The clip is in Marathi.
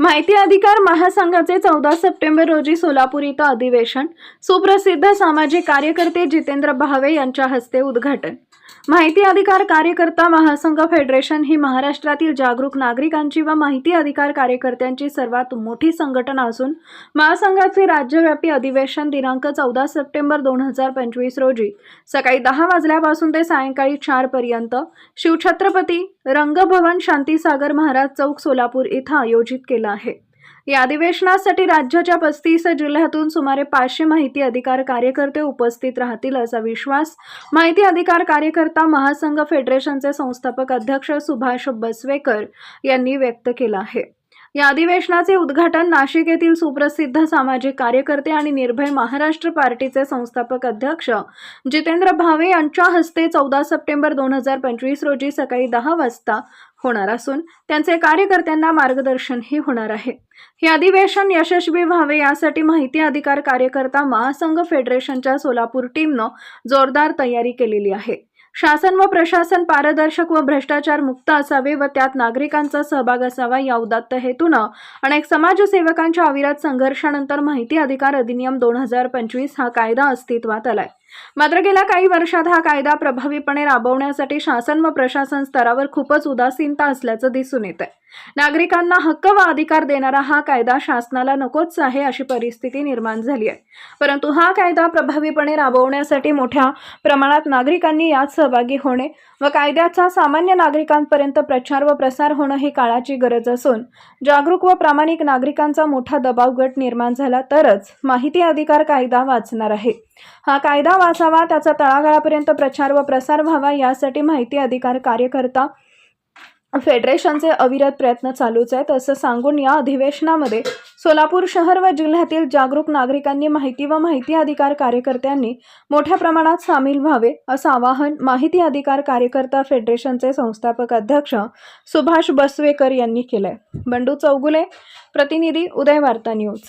माहिती अधिकार महासंघाचे चौदा सप्टेंबर रोजी सोलापूर इथं अधिवेशन. सुप्रसिद्ध सामाजिक कार्यकर्ते जितेंद्र भावे यांच्या हस्ते उद्घाटन. माहिती अधिकार कार्यकर्ता महासंघ फेडरेशन ही महाराष्ट्रातील जागरूक नागरिकांची व माहिती अधिकार कार्यकर्त्यांची सर्वात मोठी संघटना असून महासंघाचे राज्यव्यापी अधिवेशन दिनांक चौदा सप्टेंबर दोन हजार पंचवीस रोजी सकाळी दहा वाजल्यापासून ते सायंकाळी चारपर्यंत शिवछत्रपती रंगभवन शांतीसागर महाराज चौक सोलापूर इथं आयोजित केलं आहे. या अधिवेशनासाठी राज्याच्या पस्तीस जिल्ह्यातून सुमारे पाचशे माहिती अधिकार कार्यकर्ते उपस्थित राहतील असा विश्वास माहिती अधिकार कार्यकर्ता महासंघ फेडरेशनचे संस्थापक अध्यक्ष सुभाष बसवेकर यांनी व्यक्त केला आहे. या अधिवेशनाचे उद्घाटन नाशिक येथील सुप्रसिद्ध सामाजिक कार्यकर्ते आणि निर्भय महाराष्ट्र पार्टीचे संस्थापक अध्यक्ष जितेंद्र भावे यांच्या हस्ते चौदा सप्टेंबर दोन हजार पंचवीस रोजी सकाळी दहा वाजता होणार असून त्यांचे कार्यकर्त्यांना मार्गदर्शनही होणार आहे. हे अधिवेशन यशस्वी व्हावे यासाठी माहिती अधिकार कार्यकर्ता महासंघ फेडरेशनच्या सोलापूर टीमनं जोरदार तयारी केलेली आहे. शासन व प्रशासन पारदर्शक व भ्रष्टाचार मुक्त असावे व त्यात नागरिकांचा सहभाग असावा या उदात्त हेतूनं अनेक समाजसेवकांच्या अविरत संघर्षानंतर माहिती अधिकार अधिनियम दोन हजार पंचवीस हा कायदा अस्तित्वात आलाय. मात्र गेल्या काही वर्षात हा कायदा प्रभावीपणे राबवण्यासाठी शासन व प्रशासन स्तरावर खूपच उदासीनता असल्याचं दिसून येत आहे नागरिकांना हक्क व अधिकार देणारा हा कायदा शासनाला नकोच आहे अशी परिस्थिती निर्माण झाली आहे. परंतु हा कायदा प्रभावीपणे राबवण्यासाठी मोठ्या प्रमाणात नागरिकांनी यात सहभागी होणे व कायद्याचा सामान्य नागरिकांपर्यंत प्रचार व प्रसार होणं ही काळाची गरज असून जागरूक व प्रामाणिक नागरिकांचा मोठा दबाव गट निर्माण झाला तरच माहिती अधिकार कायदा वाचणार आहे. हा कायदा वाचावा त्याचा तळागाळापर्यंत प्रचार व प्रसार व्हावा यासाठी माहिती अधिकार कार्यकर्ता फेडरेशनचे अविरत प्रयत्न चालूच आहेत. असं सांगून या अधिवेशनामध्ये सोलापूर शहर व जिल्ह्यातील जागरूक नागरिकांनी माहिती व माहिती अधिकार कार्यकर्त्यांनी मोठ्या प्रमाणात सामील व्हावे असं आवाहन माहिती अधिकार कार्यकर्ता फेडरेशनचे संस्थापक अध्यक्ष सुभाष बसवेकर यांनी केलंय. बंडू चौगुले प्रतिनिधी उदय वार्ता न्यूज.